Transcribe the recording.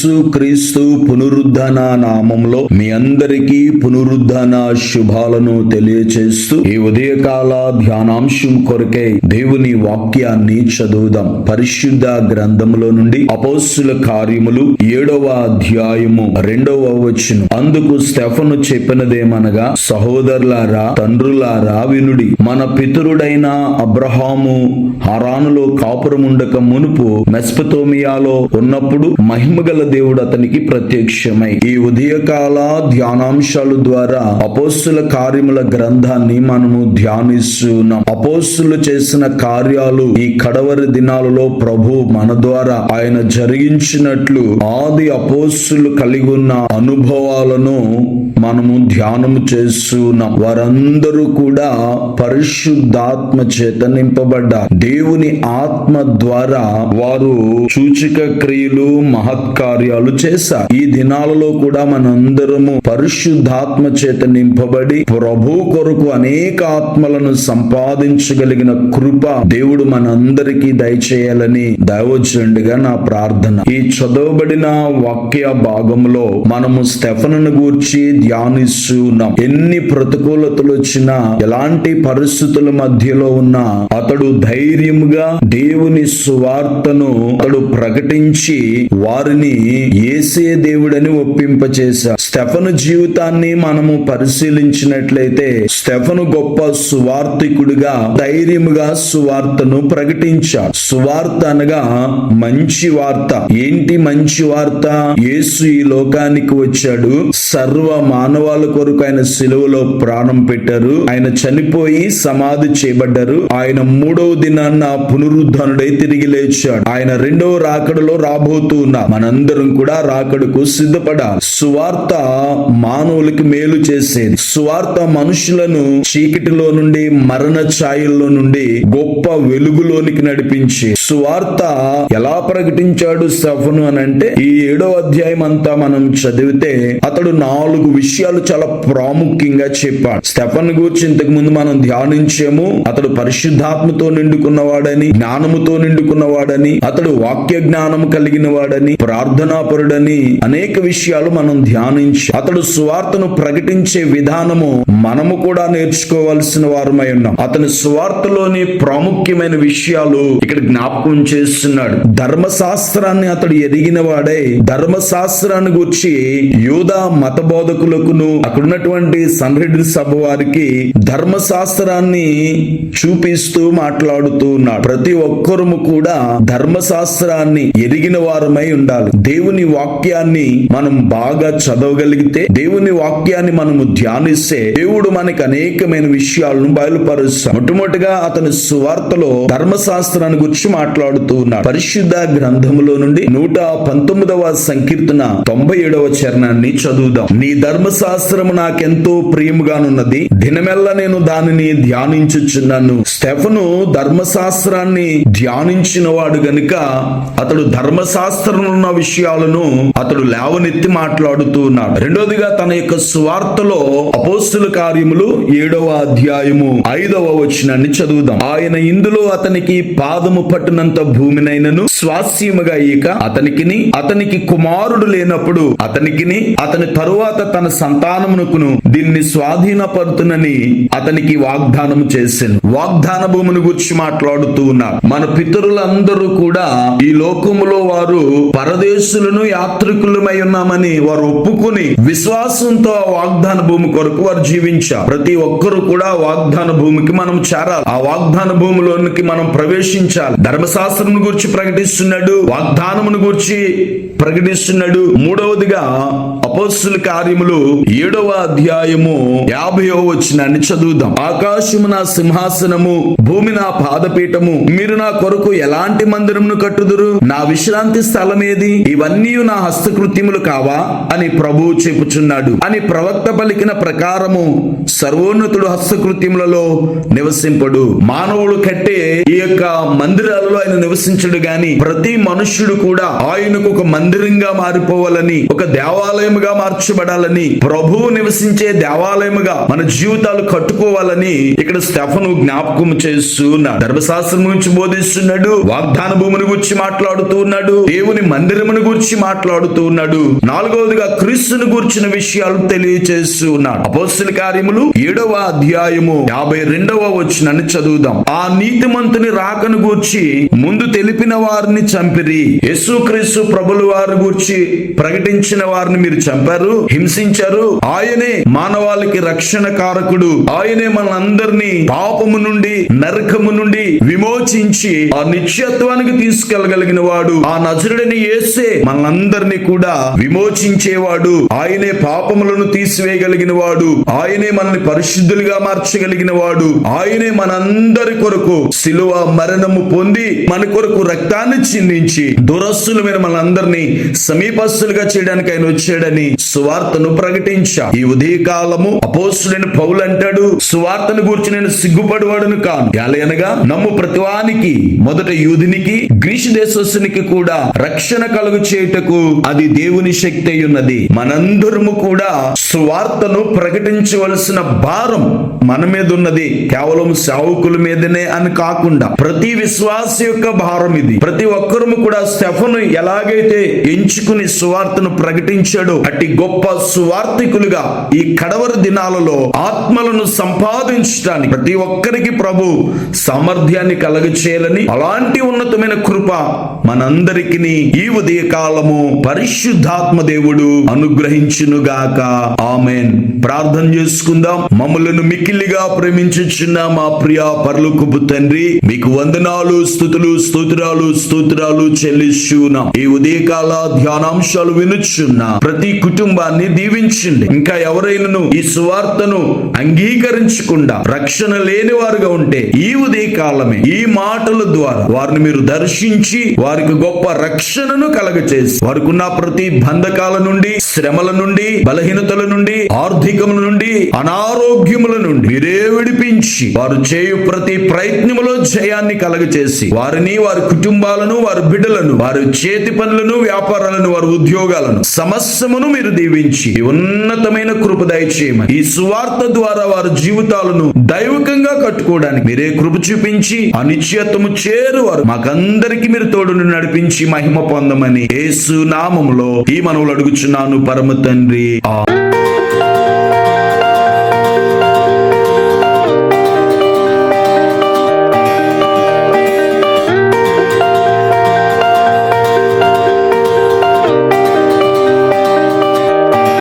యేసు క్రీస్తు పునరుద్ధన నామంలో మీ అందరికీ పునరుద్ధన శుభాలను తెలియచేస్తూ ఈ ఉదయకాల ధ్యానాంశం కొరకై దేవుని వాక్యాన్ని చదువుదాం. పరిశుద్ధ గ్రంథములో నుండి అపోస్సుల కార్యములు ఏడవ అధ్యాయము రెండవ వచనం. అందుకు స్టెఫను చెప్పినదేమనగా సహోదరులారా తండ్రులారా వినుడి మన పితరుడైన అబ్రహాము హరానులో కాపురముండక మునుపు మెస్పతోమియాలో ఉన్నప్పుడు మహిమగల దేవుడు అతనికి ప్రత్యక్షమై ఈ ఉదయకాల ధ్యానాంశాల ద్వారా అపోస్తుల కార్యముల గ్రంథాన్ని మనము ధ్యానిస్తున్నాం. అపోస్తులు చేసిన కార్యాలు ఈ కడవరి దినాలలో ప్రభు మన ద్వారా ఆయన జరిగించినట్లు ఆది అపోస్తులు కలిగి ఉన్న అనుభవాలను మనము ధ్యానము చేస్తున్నాం. వారందరూ కూడా పరిశుద్ధాత్మ చేత నింపబడ్డారు. దేవుని ఆత్మ ద్వారా వారు సూచిక క్రియలు కార్యాలు చేశారు ఈ దినాలలో కూడా మనందరము పరిశుద్ధాత్మ చేత నింపబడి ప్రభు కొరకు అనేక ఆత్మలను సంపాదించగలిగిన కృప దేవుడు మనందరికీ దయచేయాలని దైవచండిగా నా ప్రార్థన. ఈ చదవబడిన వాక్య భాగంలో మనము స్టెఫను గూర్చి ధ్యానిస్తున్నాం. ఎన్ని ప్రతికూలతలు వచ్చినా ఎలాంటి పరిస్థితుల మధ్యలో ఉన్నా అతడు ధైర్యముగా దేవుని సువార్తను అతడు ప్రకటించి వారిని ఏసే దేవుడని ఒప్పింపచేశా స్టెఫను జీవితాన్ని మనము పరిశీలించినట్లయితే స్టెఫను గొప్ప సువార్థికుడిగా ధైర్యముగా సువార్తను ప్రకటించాడు. సువార్త అనగా మంచి వార్త. ఏంటి మంచి వార్త? యేసు ఈ లోకానికి వచ్చాడు. సర్వ మానవాల కొరకు ఆయన సిలువలో ప్రాణం పెట్టారు. ఆయన చనిపోయి సమాధి చేయబడ్డారు. ఆయన మూడవ దినాన్న పునరుద్ధరణుడై తిరిగి లేచాడు. ఆయన రెండవ రాకడలో రాబోతూ ఉన్నా మనందరూ కూడా రాకడకు సిద్ధపడాలి. సువార్త మానవులకి మేలు చేసేది. సువార్త మనుషులను చీకటిలో నుండి మరణ ఛాయల్లో నుండి గొప్ప వెలుగులోనికి నడిపించి సువార్త ఎలా ప్రకటించాడు సఫను అని అంటే ఈ ఏడో అధ్యాయం అంతా మనం చదివితే అతడు నాలుగు విషయాలు చాలా ప్రాముఖ్యంగా చెప్పాడు. స్టెఫన్ గురించి ఇంతకు ముందు మనం ధ్యానించాము. అతడు పరిశుద్ధాత్మతో నిండుకున్నవాడని జ్ఞానముతో నిండుకున్నవాడని అతడు వాక్య జ్ఞానం కలిగిన వాడని ప్రార్థన ప్రార్థనాపరుడని అనేక విషయాలు మనం ధ్యానించి అతడు సువార్తను ప్రకటించే విధానము మనము కూడా నేర్చుకోవాల్సిన వారమై ఉన్నాం. అతని సువార్తలోని ప్రాముఖ్యమైన విషయాలు ఇక్కడ జ్ఞాపకం చేస్తున్నాడు. ధర్మశాస్త్రాన్ని అతడు ఎదిగిన వాడై. ధర్మశాస్త్రాన్ని గురించి యూదా మత బోధకులకును అక్కడ ఉన్నటువంటి సభ వారికి ధర్మశాస్త్రాన్ని చూపిస్తూ మాట్లాడుతూ ఉన్నాడు. ప్రతి ఒక్కరము కూడా ధర్మశాస్త్రాన్ని ఎదిగిన వారమై ఉండాలి. దేవుని వాక్యాన్ని మనం బాగా చదవగలిగితే దేవుని వాక్యాన్ని మనము ధ్యానిస్తే దేవుడు మనకి అనేకమైన విషయాలను బయలుపరుస్తాడు. మొట్టమొదటిగా అతని సువార్తలో ధర్మశాస్త్రాన్ని గురించి మాట్లాడుతూ ఉన్నాడు. పరిశుద్ధ గ్రంథములో నుండి నూట పంతొమ్మిదవ సంకీర్తన తొంభై ఏడవ చరణాన్ని చదువుదాం. నీ ధర్మశాస్త్రము నాకెంతో ప్రియముగానున్నది. దినమెల్లా నేను దానిని ధ్యానించుచున్నాను. స్టెఫను ధర్మశాస్త్రాన్ని ధ్యానించిన వాడు గనుక అతడు ధర్మశాస్త్రంలో ఉన్న విషయాలను అతడు లేవనెత్తి మాట్లాడుతూ ఉన్నాడు. రెండోదిగా తన యొక్క స్వార్థలో అపోస్తుల కార్యములు ఏడవ అధ్యాయము ఐదవ వచనాన్ని చదువుదాం. ఆయన ఇందులో అతనికి పాదము పట్టినంత భూమినైనను స్వాస్యముగా ఇక అతనికిని అతనికి కుమారుడు లేనప్పుడు అతనికిని అతని తరువాత తన సంతానమునకును దీన్ని స్వాధీనపరుతునని అతనికి వాగ్దానం చేశాను వాగ్దానం భూమిని గురించి మాట్లాడుతూ ఉన్నారు మన పితరులందరూ కూడా ఈ లోకములో వారు పరదేశులను యాత్రికులమై ఉన్నామని వారు ఒప్పుకుని విశ్వాసంతో వాగ్దాన భూమి కొరకు వారు జీవించారు. ప్రతి ఒక్కరు కూడా వాగ్దాన భూమికి మనం చేరాలి. ఆ వాగ్దాన భూమిలోనికి మనం ప్రవేశించాలి. ధర్మశాస్త్రం గురించి ప్రకటిస్తున్నాడు వాగ్దానమును గురించి ప్రకటిస్తున్నాడు. మూడవదిగా అపోస్తుల కార్యములు ఏడవ అధ్యాయము యాభైవ వచ్చినాన్ని చదువుదాం. ఆకాశము నా సింహాసనము భూమి నా పాదపీఠము. మీరు నా కొరకు ఎలాంటి మందిరమును కట్టుదురు? నా విశ్రాంతి స్థలం ఏది? ఇవన్నీ నా హస్తకృత్యములు కావా? అని ప్రభువు చెప్పుచున్నాడు. అని ప్రవక్త పలికిన ప్రకారము సర్వోన్నతుడు హస్తకృత్యములలో నివసింపడు. మానవుడు కట్టే ఈ యొక్క మందిరాలలో ఆయన నివసించడు గాని ప్రతి మనుష్యుడు కూడా ఆయనకు ఒక మందిరంగా మారిపోవాలని ఒక దేవాలయముగా మార్చబడాలని ప్రభువు నివసించే దేవాలయముగా మన జీవితాలు కట్టుకోవాలని ఇక్కడ స్టెఫను జ్ఞాపకం జ్ఞాపకం చేస్తున్నాడు. ధర్మశాస్త్రం గురించి బోధిస్తున్నాడు. వాగ్దాన భూమిని గురించి మాట్లాడుతూ ఉన్నాడు దేవుని మందిరమును గురించి మాట్లాడుతూ ఉన్నాడు నాలుగవదిగా క్రీస్తుని గురించిన విషయాలు తెలియచేస్తూ ఉన్నాడు అపోస్తుల కార్యములు ఏడవ అధ్యాయము యాభై రెండవ వచ్చినని చదువుదాం. ఆ నీతిమంతుని రాకను గూర్చి ముందు తెలిపిన వారిని చంపిరి. యేసుక్రీస్తు ప్రభుల వారి గూర్చి ప్రకటించిన వారిని మీరు చంపారు హింసించారు. ఆయనే మానవాళికి రక్షణ కారకుడు. ఆయనే మనందరినీ పాపము నుండి నరకము నుండి విమోచించి ఆ నిత్యత్వానికి తీసుకెళ్ళగలిగిన వాడు ఆ నజరుడిని ఏసే మనందరినీ కూడా విమోచించేవాడు. ఆయనే పాపములను తీసివేయగలిగిన వాడు. ఆయనే మనల్ని పరిశుద్ధులుగా మార్చగలిగిన వాడు. ఆయనే మనందరి కొరకు శిలువ మరణము పొంది మన కొరకు రక్తాన్ని చిందించి దురస్సులమైన మనందరినీ సమీపస్తులుగా చేయడానికి ఆయన వచ్చాడని సువార్తను ప్రకటించా. ఈ ఉదయకాలము కాలము పౌలు అంటాడు సువార్తను గూర్చి నేను సిగ్గుపడవాడును కాను ఎలయనగా నమ్ము ప్రతివానికి మొదట యూదునికి గ్రీసు దేశస్తునికి కూడా రక్షణ కలుగు చేయుటకు అది దేవుని శక్తి ఉన్నది మనందరము కూడా సువార్తను ప్రకటించవలసిన భారం మన మీద ఉన్నది కేవలం సేవకుల మీదనే అని కాకుండా ప్రతి విశ్వాస యొక్క భారం ఇది. ప్రతి ఒక్కరము కూడా స్టెఫను ఎలాగైతే ఎంచుకుని సువార్తను ప్రకటించాడో అట్టి గొప్ప సువార్థికులుగా ఈ కడవర దినాలలో ఆత్మలను సంపాదించడానికి ప్రతి ఒక్కరికి ప్రభు సామర్థ్యాన్ని కలగ చేయాలని అలాంటి ఉన్నతమైన కృప మనందరికి ఈ ఉదయ కాలము పరిశుద్ధాత్మ దేవుడు అనుగ్రహించునుగాక. ఆమెన్. ప్రార్థన చేసుకుందాం. మమ్మలను మిక్కిలిగా ప్రేమించుచున్న మా ప్రియ పర్లుకుపు తండ్రి మీకు వందనాలు స్థుతులు స్తోత్రాలు స్తోత్రాలు చెల్లిస్తున్నాం. ఈ ఉదయకాల ధ్యానాంశాలు వినుచున్న ప్రతి కుటుంబాన్ని దీవించండి. ఇంకా ఎవరైనాను ఈ సువార్తను అంగీకరించకుండా రక్షణ లేని వారుగా ఉంటే ఈ ఉదయ కాలమే ఈ మాటల ద్వారా వారిని మీరు దర్శించి వారికి గొప్ప రక్షణను కలగచేసి వారికి ఉన్న ప్రతి బంధకాల నుండి శ్రమల నుండి బలహీనతల నుండి ఆర్థికముల నుండి అనారోగ్యముల నుండి మీరే విడిపించి వారు చేయు ప్రతి ప్రయత్నములో జయాన్ని కలగచేసి వారిని వారి కుటుంబాలను వారి బిడ్డలను వారి చేతి పనులను వ్యాపారాలను వారి ఉద్యోగాలను సమస్యమును మీరు దీవించి ఉన్నతమైన కృప దయచేయమని ఈ సువార్త ద్వారా వారి జీవితాలను దైవకంగా కట్టుకోవడానికి మీరే కృప చూపించి అనిశ్చయత్వము చేరువారు. మాకందరికి మీరు తోడును నడిపించి మహిమ పొందమని యేసు నామంలో ఈ మనవులు అడుగుచున్నాను పరమ తండ్రి. ఆ